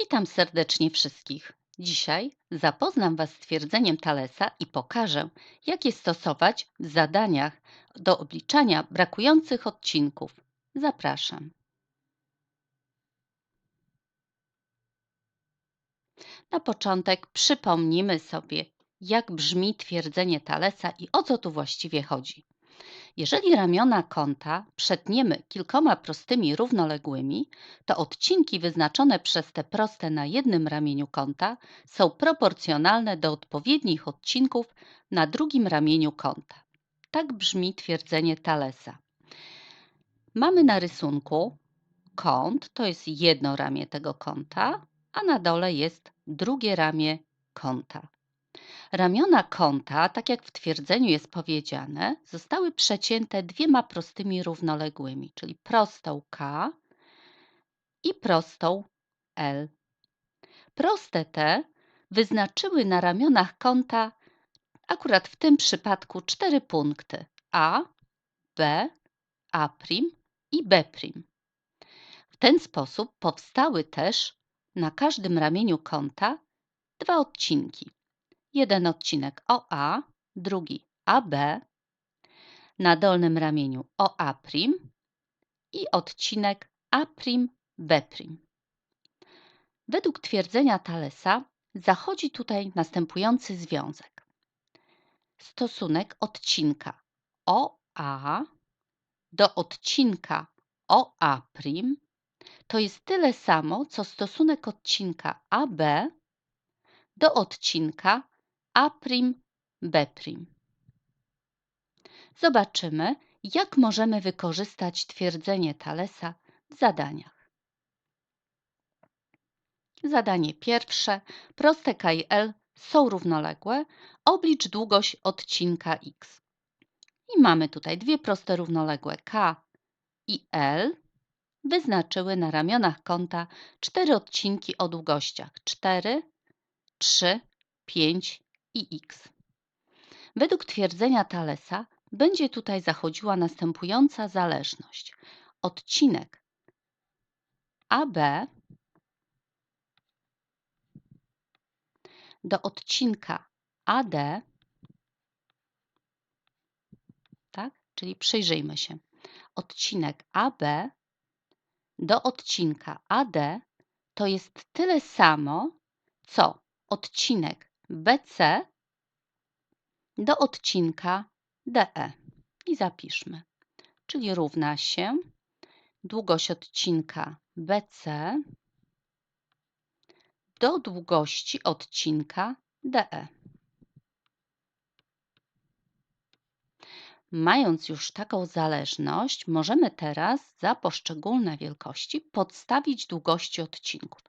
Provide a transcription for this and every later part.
Witam serdecznie wszystkich. Dzisiaj zapoznam Was z twierdzeniem Thalesa i pokażę, jak je stosować w zadaniach do obliczania brakujących odcinków. Zapraszam. Na początek przypomnimy sobie, jak brzmi twierdzenie Thalesa i o co tu właściwie chodzi. Jeżeli ramiona kąta przetniemy kilkoma prostymi równoległymi, to odcinki wyznaczone przez te proste na jednym ramieniu kąta są proporcjonalne do odpowiednich odcinków na drugim ramieniu kąta. Tak brzmi twierdzenie Thalesa. Mamy na rysunku kąt, to jest jedno ramię tego kąta, a na dole jest drugie ramię kąta. Ramiona kąta, tak jak w twierdzeniu jest powiedziane, zostały przecięte dwiema prostymi równoległymi, czyli prostą K i prostą L. Proste te wyznaczyły na ramionach kąta akurat w tym przypadku cztery punkty A, B, A' i B'. W ten sposób powstały też na każdym ramieniu kąta dwa odcinki jeden odcinek OA, drugi AB, na dolnym ramieniu OA' i odcinek A'B'. Według twierdzenia Thalesa zachodzi tutaj następujący związek. Stosunek odcinka OA do odcinka OA' to jest tyle samo, co stosunek odcinka AB do odcinka A'B'. Zobaczymy, jak możemy wykorzystać twierdzenie Thalesa w zadaniach. Zadanie pierwsze. Proste K i L są równoległe. Oblicz długość odcinka x. I mamy tutaj dwie proste równoległe K i L. Wyznaczyły na ramionach kąta cztery odcinki o długościach 4, 3, 5 i x. Według twierdzenia Thalesa będzie tutaj zachodziła następująca zależność. Odcinek AB do odcinka AD, tak? Czyli przyjrzyjmy się. Odcinek AB do odcinka AD to jest tyle samo, co odcinek BC do odcinka DE i zapiszmy. Czyli równa się długość odcinka BC do długości odcinka DE. Mając już taką zależność, możemy teraz za poszczególne wielkości podstawić długości odcinków.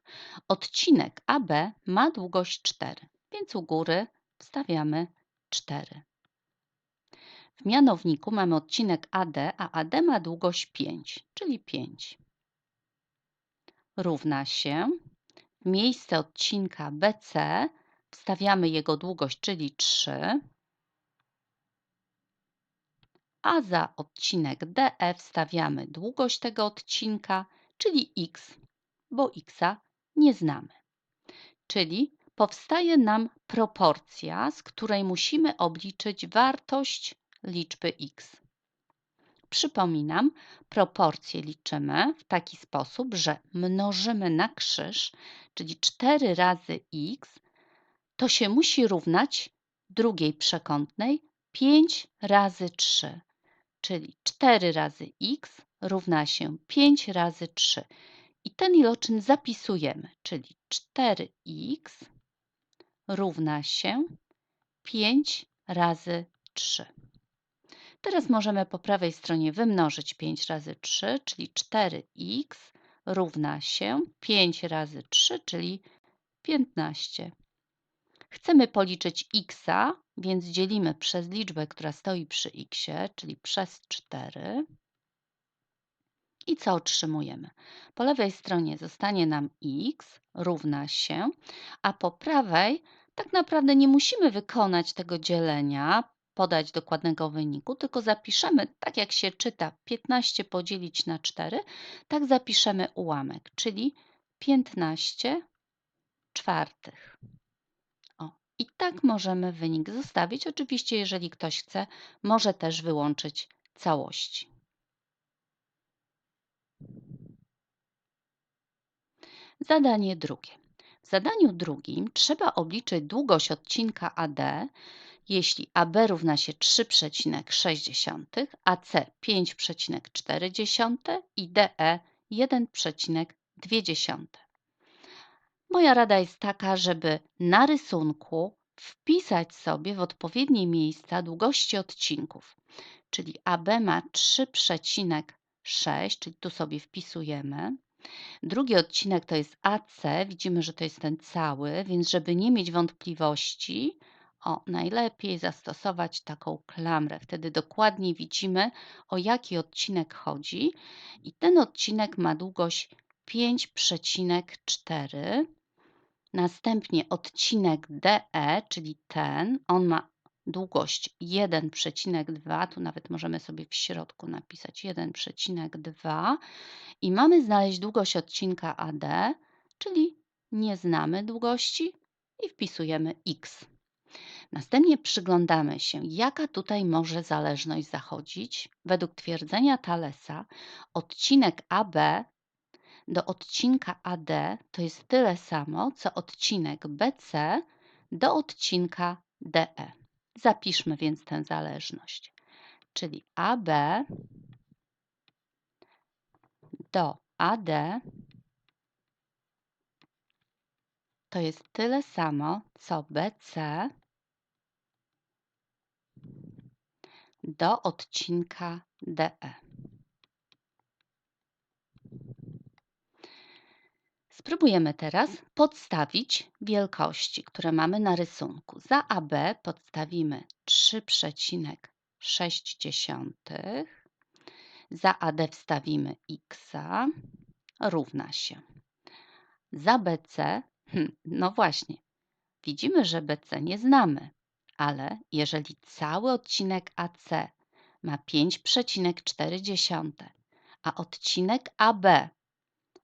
Odcinek AB ma długość 4 więc u góry wstawiamy 4. W mianowniku mamy odcinek AD, a AD ma długość 5, czyli 5. Równa się w miejsce odcinka BC wstawiamy jego długość, czyli 3, a za odcinek DE wstawiamy długość tego odcinka, czyli x, bo x nie znamy. Czyli powstaje nam proporcja, z której musimy obliczyć wartość liczby x. Przypominam, proporcje liczymy w taki sposób, że mnożymy na krzyż, czyli 4 razy x, to się musi równać drugiej przekątnej 5 razy 3, czyli 4 razy x równa się 5 razy 3. I ten iloczyn zapisujemy, czyli 4x równa się 5 razy 3. Teraz możemy po prawej stronie wymnożyć 5 razy 3, czyli 4x równa się 5 razy 3, czyli 15. Chcemy policzyć x, więc dzielimy przez liczbę, która stoi przy x, czyli przez 4. I co otrzymujemy? Po lewej stronie zostanie nam x równa się, a po prawej tak naprawdę nie musimy wykonać tego dzielenia, podać dokładnego wyniku, tylko zapiszemy, tak jak się czyta, 15 podzielić na 4, tak zapiszemy ułamek, czyli 15 czwartych. O, i tak możemy wynik zostawić. Oczywiście, jeżeli ktoś chce, może też wyłączyć całości. Zadanie drugie. Zadaniu drugim trzeba obliczyć długość odcinka AD, jeśli AB równa się 3,6, AC 5,4 i DE 1,2. Moja rada jest taka, żeby na rysunku wpisać sobie w odpowiednie miejsca długości odcinków. Czyli AB ma 3,6, czyli tu sobie wpisujemy. Drugi odcinek to jest AC, widzimy, że to jest ten cały, więc żeby nie mieć wątpliwości, o, najlepiej zastosować taką klamrę. Wtedy dokładnie widzimy, o jaki odcinek chodzi. I ten odcinek ma długość 5,4. Następnie odcinek DE, czyli ten, on ma długość 1,2. Tu nawet możemy sobie w środku napisać 1,2. I mamy znaleźć długość odcinka AD, czyli nie znamy długości i wpisujemy x. Następnie przyglądamy się, jaka tutaj może zależność zachodzić. Według twierdzenia Thalesa odcinek AB do odcinka AD to jest tyle samo, co odcinek BC do odcinka DE. Zapiszmy więc tę zależność. Czyli AB do AD to jest tyle samo, co BC do odcinka DE. Spróbujemy teraz podstawić wielkości, które mamy na rysunku. Za AB podstawimy 3,6. Za AD wstawimy x równa się. Za BC, hm, no właśnie, widzimy, że BC nie znamy, ale jeżeli cały odcinek AC ma 5,4, a odcinek AB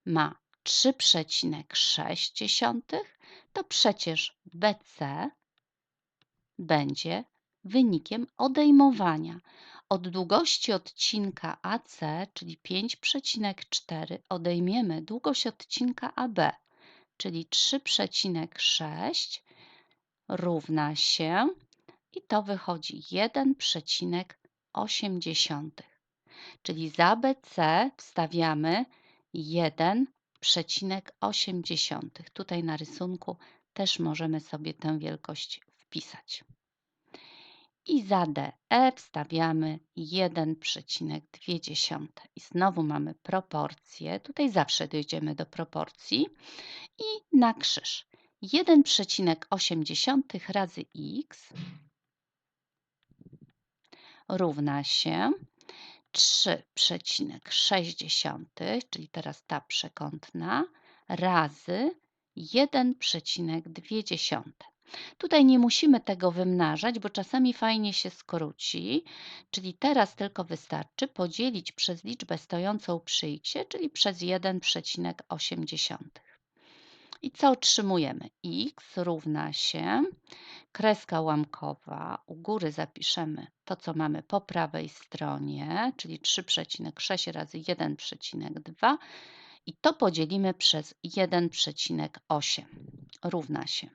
ma 3,6, to przecież BC będzie wynikiem odejmowania. Od długości odcinka AC, czyli 5,4, odejmiemy długość odcinka AB, czyli 3,6 równa się i to wychodzi 1,8. Czyli za BC wstawiamy 1,8. Tutaj na rysunku też możemy sobie tę wielkość wpisać. I za DE wstawiamy 1,2. I znowu mamy proporcje. Tutaj zawsze dojdziemy do proporcji. I na krzyż. 1,8 razy x równa się 3,6, czyli teraz ta przekątna, razy 1,2. Tutaj nie musimy tego wymnażać, bo czasami fajnie się skróci, czyli teraz tylko wystarczy podzielić przez liczbę stojącą przy x, czyli przez 1,8. I co otrzymujemy? x równa się kreska łamkowa. U góry zapiszemy to, co mamy po prawej stronie, czyli 3,6 razy 1,2 i to podzielimy przez 1,8 równa się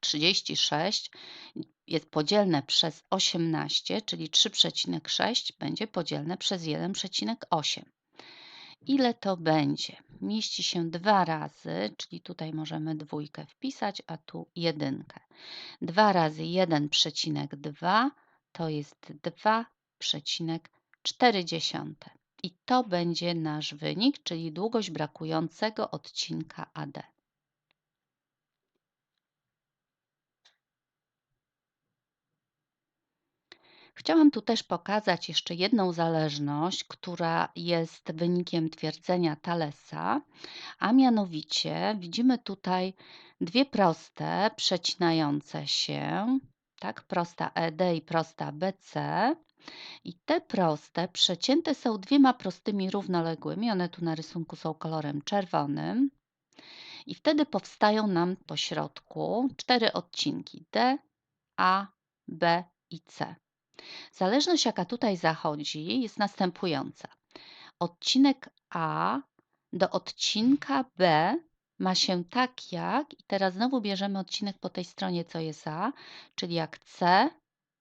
36 jest podzielne przez 18, czyli 3,6 będzie podzielne przez 1,8. Ile to będzie? Mieści się dwa razy, czyli tutaj możemy dwójkę wpisać, a tu jedynkę. 2 razy 1,2 to jest 2,4. I to będzie nasz wynik, czyli długość brakującego odcinka AD. Chciałam tu też pokazać jeszcze jedną zależność, która jest wynikiem twierdzenia Thalesa, a mianowicie widzimy tutaj dwie proste przecinające się, tak, prosta ED i prosta BC. I te proste przecięte są dwiema prostymi równoległymi, one tu na rysunku są kolorem czerwonym. I wtedy powstają nam po środku cztery odcinki D, A, B i C. Zależność, jaka tutaj zachodzi, jest następująca. Odcinek A do odcinka B ma się tak jak, i teraz znowu bierzemy odcinek po tej stronie, co jest A, czyli jak C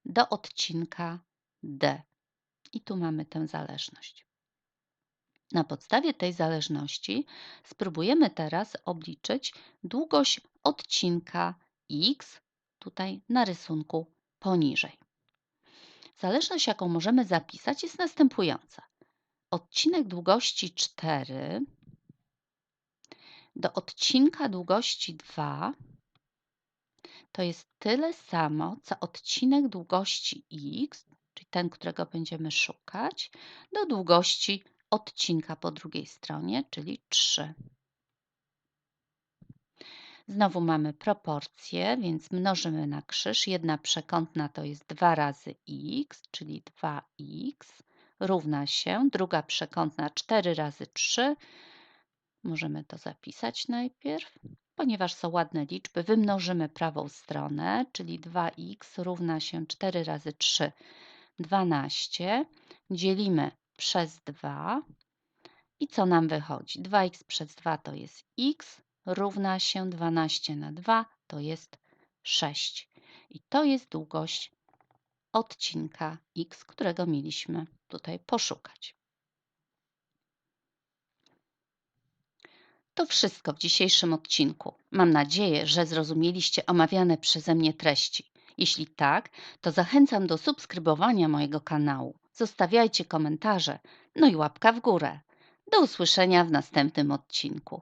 do odcinka D. I tu mamy tę zależność. Na podstawie tej zależności spróbujemy teraz obliczyć długość odcinka x tutaj na rysunku poniżej. Zależność, jaką możemy zapisać, jest następująca. Odcinek długości 4 do odcinka długości 2 to jest tyle samo, co odcinek długości x, czyli ten, którego będziemy szukać, do długości odcinka po drugiej stronie, czyli 3. Znowu mamy proporcje, więc mnożymy na krzyż. Jedna przekątna to jest 2 razy x, czyli 2x równa się. Druga przekątna 4 razy 3. Możemy to zapisać najpierw. Ponieważ są ładne liczby, wymnożymy prawą stronę, czyli 2x równa się 4 razy 3, 12. Dzielimy przez 2 i co nam wychodzi? 2x przez 2 to jest x, równa się 12 na 2 to jest 6. I to jest długość odcinka x, którego mieliśmy tutaj poszukać. To wszystko w dzisiejszym odcinku. Mam nadzieję, że zrozumieliście omawiane przeze mnie treści. Jeśli tak, to zachęcam do subskrybowania mojego kanału. Zostawiajcie komentarze, no i łapka w górę. Do usłyszenia w następnym odcinku.